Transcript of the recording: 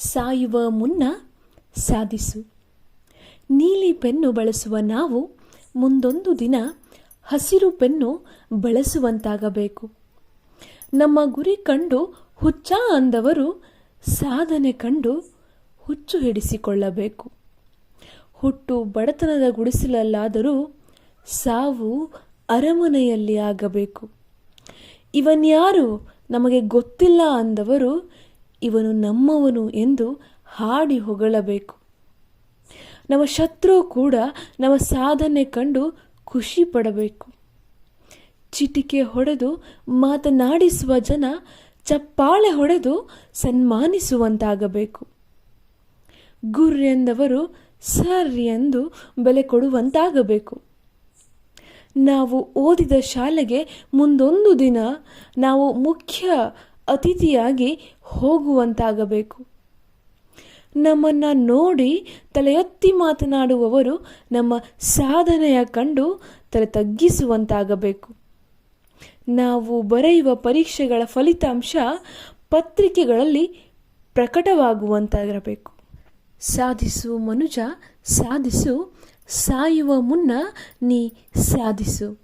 ಸಾಯುವ ಮುನ್ನ ಸಾಧಿಸು. ನೀಲಿ ಪೆನ್ನು ಬಳಸುವ ನಾವು ಮುಂದೊಂದು ದಿನ ಹಸಿರು ಪೆನ್ನು ಬಳಸುವಂತಾಗಬೇಕು. ನಮ್ಮ ಗುರಿ ಕಂಡು ಹುಚ್ಚ ಅಂದವರು ಸಾಧನೆ ಕಂಡು ಹುಚ್ಚು ಹಿಡಿಸಿಕೊಳ್ಳಬೇಕು. ಹುಟ್ಟು ಬಡತನದ ಗುಡಿಸಲಲ್ಲಾದರೂ ಸಾವು ಅರಮನೆಯಲ್ಲಿ ಆಗಬೇಕು. ಇವನ್ಯಾರು ನಮಗೆ ಗೊತ್ತಿಲ್ಲ ಅಂದವರು ಇವನು ನಮ್ಮವನು ಎಂದು ಹಾಡಿ ಹೊಗಳಬೇಕು. ನಮ್ಮ ಶತ್ರು ಕೂಡ ನಮ್ಮ ಸಾಧನೆ ಕಂಡು ಖುಷಿ ಪಡಬೇಕು. ಚಿಟಿಕೆ ಹೊಡೆದು ಮಾತನಾಡಿಸುವ ಜನ ಚಪ್ಪಾಳೆ ಹೊಡೆದು ಸನ್ಮಾನಿಸುವಂತಾಗಬೇಕು. ಗುರ್ರೆಂದವರು ಸರ್ ಎಂದು ಬೆಲೆ ಕೊಡುವಂತಾಗಬೇಕು. ನಾವು ಓದಿದ ಶಾಲೆಗೆ ಮುಂದೊಂದು ದಿನ ನಾವು ಮುಖ್ಯ ಅತಿಥಿಯಾಗಿ ಹೋಗುವಂತಾಗಬೇಕು. ನಮ್ಮನ್ನು ನೋಡಿ ತಲೆ ಎತ್ತಿ ಮಾತನಾಡುವವರು ನಮ್ಮ ಸಾಧನೆಯ ಕಂಡು ತಲೆ ತಗ್ಗಿಸುವಂತಾಗಬೇಕು. ನಾವು ಬರೆಯುವ ಪರೀಕ್ಷೆಗಳ ಫಲಿತಾಂಶ ಪತ್ರಿಕೆಗಳಲ್ಲಿ ಪ್ರಕಟವಾಗುವಂತಾಗಿರಬೇಕು. ಸಾಧಿಸು ಮನುಜ, ಸಾಧಿಸು, ಸಾಯುವ ಮುನ್ನ ನೀ ಸಾಧಿಸು.